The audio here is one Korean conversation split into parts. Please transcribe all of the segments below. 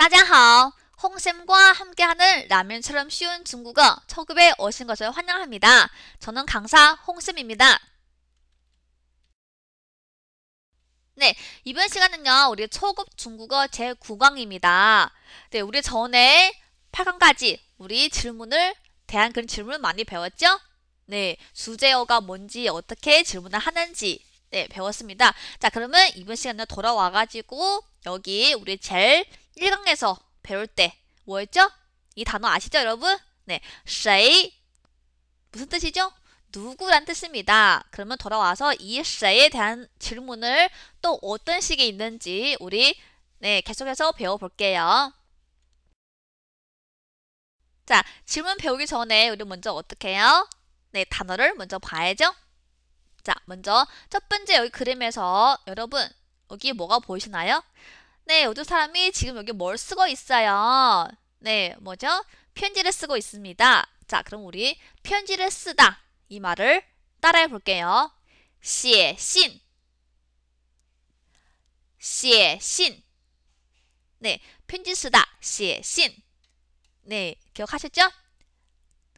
大家好. 홍쌤과 함께하는 라면처럼 쉬운 중국어 초급에 오신 것을 환영합니다. 저는 강사 홍쌤입니다. 네, 이번 시간은요, 우리 초급 중국어 제9강입니다. 네, 우리 전에 8강까지 우리 질문을 대한 그런 질문을 많이 배웠죠? 네, 주제어가 뭔지, 어떻게 질문을 하는지, 네, 배웠습니다. 자, 그러면 이번 시간에 돌아와가지고, 여기 우리 제일 1강에서 배울 때 뭐였죠? 이 단어 아시죠, 여러분? 네, 谁 무슨 뜻이죠? 누구란 뜻입니다. 그러면 돌아와서 이 谁에 대한 질문을 또 어떤 식이 있는지 우리 네, 계속해서 배워볼게요. 자, 질문 배우기 전에 우리 먼저 어떻게 해요? 네, 단어를 먼저 봐야죠. 자, 먼저 첫 번째 여기 그림에서 여러분 여기 뭐가 보이시나요? 네, 어떤 사람이 지금 여기 뭘 쓰고 있어요? 네, 뭐죠? 편지를 쓰고 있습니다. 자, 그럼 우리 편지를 쓰다 이 말을 따라해 볼게요. 写信 写信 네, 편지 쓰다 写信 네, 기억하셨죠?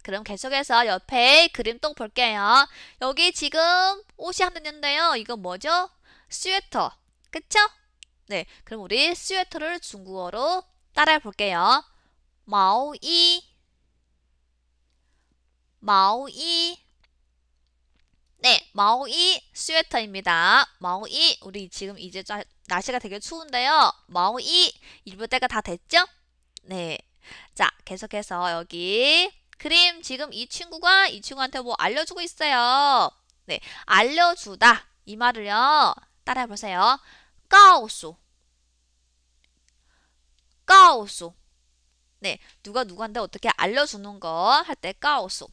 그럼 계속해서 옆에 그림 또 볼게요. 여기 지금 옷이 하나 있는데요. 이거 뭐죠? 스웨터. 그쵸? 네, 그럼 우리 스웨터를 중국어로 따라해 볼게요. 마오이 마오이 네, 마오이 스웨터입니다. 마오이 우리 지금 이제 날씨가 되게 추운데요. 마오이 입을 때가 다 됐죠? 네. 자, 계속해서 여기 그림 지금 이 친구가 이 친구한테 뭐 알려주고 있어요. 네, 알려주다 이 말을요. 따라해 보세요. 告 까오소. 네, 누가 누구한테 어떻게 알려주는 거 할 때 까오소.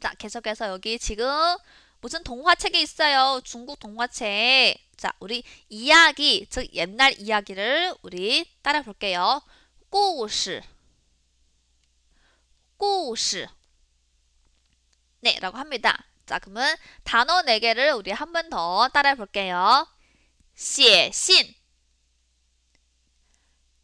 자, 계속해서 여기 지금 무슨 동화책이 있어요. 중국 동화책. 자, 우리 이야기, 즉 옛날 이야기를 우리 따라 볼게요. 꼬시, 꼬시. 네, 라고 합니다. 자, 그러면 단어 4개를 우리 한 번 더 따라 볼게요. 写信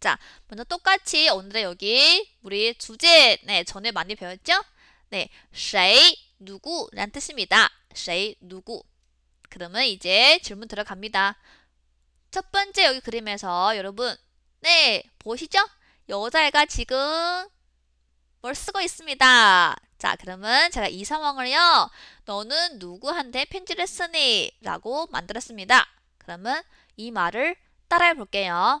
자, 먼저 똑같이 오늘의 여기 우리 주제 네, 전에 많이 배웠죠? 네, 谁 누구란 뜻입니다. 谁 누구. 그러면 이제 질문 들어갑니다. 첫 번째 여기 그림에서 여러분 네, 보시죠? 여자애가 지금 뭘 쓰고 있습니다. 자, 그러면 제가 이 상황을요. 너는 누구한테 편지를 쓰니? 라고 만들었습니다. 그러면 이 말을 따라해 볼게요.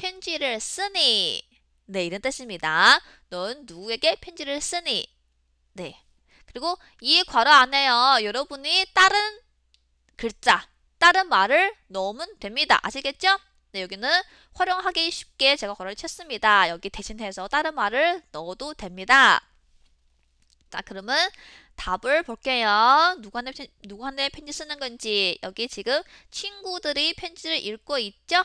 편지를 쓰니 네 이런 뜻입니다. 넌 누구에게 편지를 쓰니 네 그리고 이 괄호 안에요. 여러분이 다른 글자 다른 말을 넣으면 됩니다. 아시겠죠? 네, 여기는 활용하기 쉽게 제가 괄호를 쳤습니다. 여기 대신해서 다른 말을 넣어도 됩니다. 자, 그러면 답을 볼게요. 누구한테, 누구한테 편지 쓰는 건지 여기 지금 친구들이 편지를 읽고 있죠?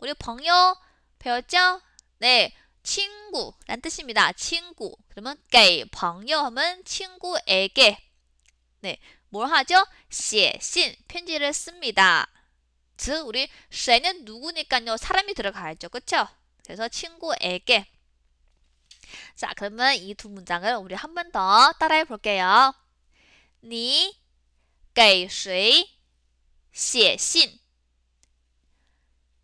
우리 朋友 배웠죠? 네, 친구란 뜻입니다. 친구. 그러면 给朋友 하면 친구에게 네, 뭘 하죠? 写信 편지를 씁니다. 즉 우리 谁는 누구니까요. 사람이 들어가야죠. 그쵸? 그래서 친구에게 자, 그러면 이 두 문장을 우리 한 번 더 따라해 볼게요. 你给谁写信？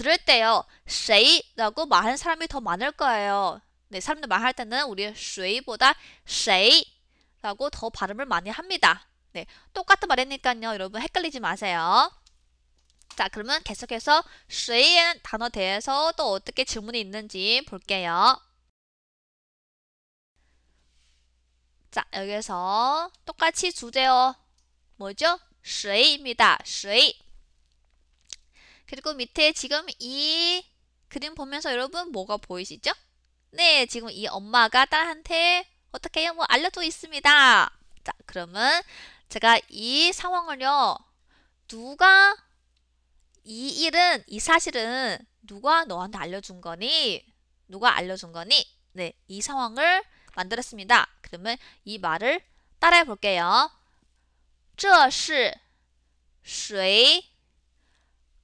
들을 때요. 谁라고 말하는 사람이 더 많을 거예요. 네, 사람들 말할 때는 우리 谁보다 谁라고 더 발음을 많이 합니다. 네, 똑같은 말이니까요. 여러분 헷갈리지 마세요. 자, 그러면 계속해서 谁의 단어 대해서 또 어떻게 질문이 있는지 볼게요. 자, 여기서 똑같이 주제어 뭐죠? 谁입니다. 谁. 그리고 밑에 지금 이 그림 보면서 여러분 뭐가 보이시죠? 네, 지금 이 엄마가 딸한테 어떻게 해요? 뭐 알려줘 있습니다. 자, 그러면 제가 이 상황을요. 누가 이 일은 이 사실은 누가 너한테 알려준 거니? 누가 알려준 거니? 네, 이 상황을 만들었습니다. 그러면 이 말을 따라해 볼게요. 这是谁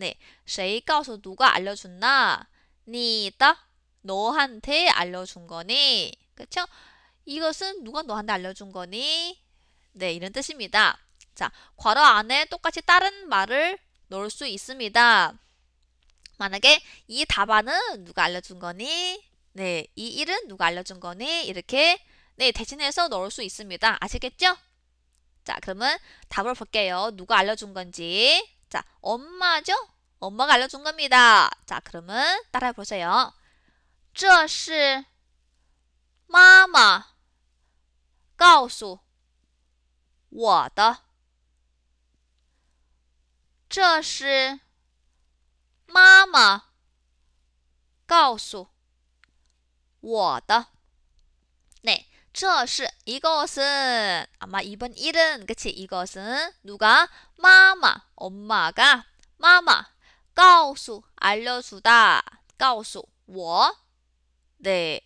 네, 谁告诉 누가 알려줬나? 你的 너한테 알려준 거니? 그쵸? 이것은 누가 너한테 알려준 거니? 네, 이런 뜻입니다. 자, 괄호 안에 똑같이 다른 말을 넣을 수 있습니다. 만약에 이 답안은 누가 알려준 거니? 네, 이 일은 누가 알려준 거니? 이렇게 네, 대신해서 넣을 수 있습니다. 아시겠죠? 자, 그러면 답을 볼게요. 누가 알려준 건지. 자, 엄마죠? 엄마가 알려준 겁니다. 자, 그러면 따라해 보세요. 这是妈妈告诉我的。这是妈妈告诉我的. 네, 这是 이것은 아마 이번 일은 그치 이것은 누가 마마 엄마가 마마 告诉 알려주다 告诉我 네.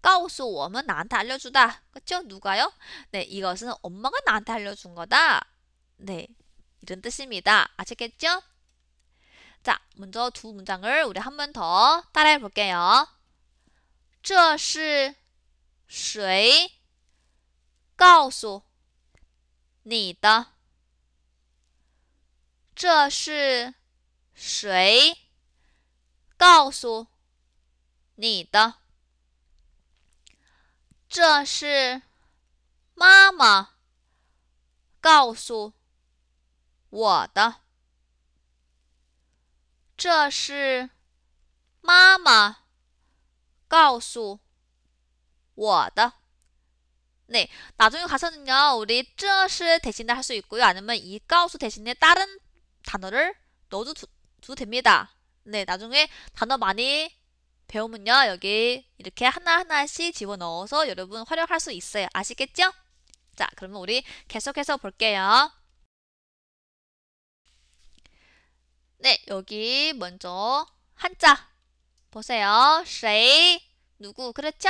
告诉我면 나한테 알려주다. 그쵸? 누가요? 네, 이것은 엄마가 나한테 알려준 거다. 네. 이런 뜻입니다. 아시겠죠? 자, 먼저 두 문장을 우리 한 번 더 따라해 볼게요. 这是 谁告诉你的?这是谁告诉你的?这是妈妈告诉我的。这是妈妈告诉 워더. 네, 나중에 가서는요, 우리 这시 대신에 할 수 있고요. 아니면 이가우수 대신에 다른 단어를 넣어도 두, 도 됩니다. 네, 나중에 단어 많이 배우면요, 여기 이렇게 하나하나씩 집어넣어서 여러분 활용할 수 있어요. 아시겠죠? 자, 그러면 우리 계속해서 볼게요. 네, 여기 먼저 한자 보세요. 谁, 누구, 그렇죠?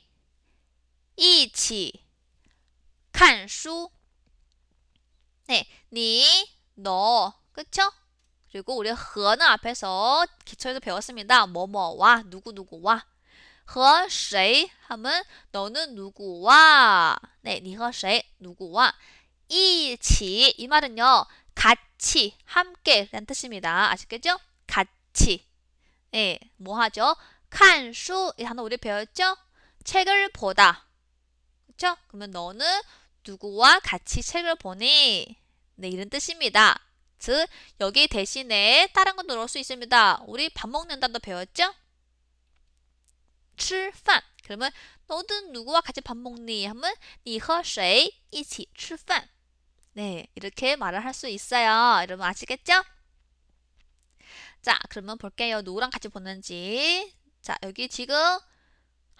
一起看书? 네, 니, 너, 그쵸? 그리고 우리 허는 앞에서 기초에서 배웠습니다. 뭐뭐와, 누구누구와. 和谁 하면 너는 누구와 네, 你和谁 누구와 一起이 말은요. 같이 함께 라는 뜻입니다. 아시겠죠? 같이 예, 뭐 하죠? 看书이 단어 우리 배웠죠? 책을 보다 그렇죠? 그러면 너는 누구와 같이 책을 보니? 네, 이런 뜻입니다. 즉, 여기 대신에 다른 거 넣을 수 있습니다. 우리 밥 먹는다도 배웠죠? 吃饭. 그러면 너는 누구와 같이 밥 먹니? 하면 你和谁一起吃饭? 네, 이렇게 말을 할 수 있어요. 여러분 아시겠죠? 자, 그러면 볼게요. 누구랑 같이 보는지. 자, 여기 지금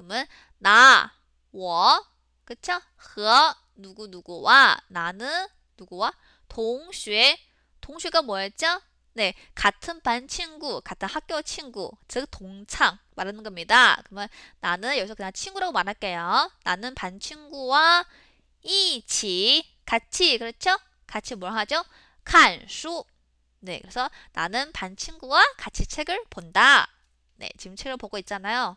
네, 그러면 나, 我, 그쵸? 和 누구 누구와 나는 누구와 동쉐 동쉐가 뭐였죠? 네, 같은 반 친구, 같은 학교 친구, 즉 동창 말하는 겁니다. 그러면 나는 여기서 그냥 친구라고 말할게요. 나는 반 친구와 이치 같이 그렇죠? 같이 뭘 하죠? 칸수. 네, 그래서 나는 반 친구와 같이 책을 본다. 네, 지금 책을 보고 있잖아요.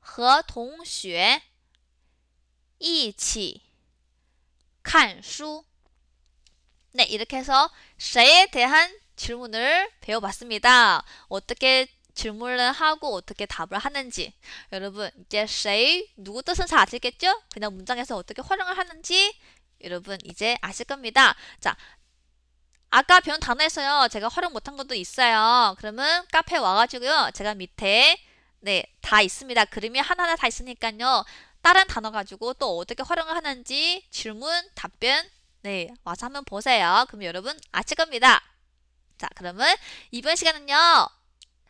和同学一起看书。 네, 이렇게 해서 쉐에 대한 질문을 배워봤습니다. 어떻게 질문을 하고 어떻게 답을 하는지 여러분 이제 쉐 누구 뜻은 잘 아시겠죠? 그냥 문장에서 어떻게 활용을 하는지 여러분 이제 아실 겁니다. 자, 아까 배운 단어에서요. 제가 활용 못한 것도 있어요. 그러면 카페 와가지고요. 제가 밑에 네, 다 있습니다. 그림이 하나하나 다 있으니까요. 다른 단어 가지고 또 어떻게 활용을 하는지 질문, 답변 네, 와서 한번 보세요. 그럼 여러분 아실 겁니다. 자, 그러면 이번 시간은요.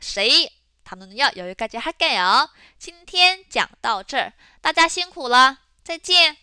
谁 단어는요. 여기까지 할게요. 今天讲到这儿大家辛苦了再见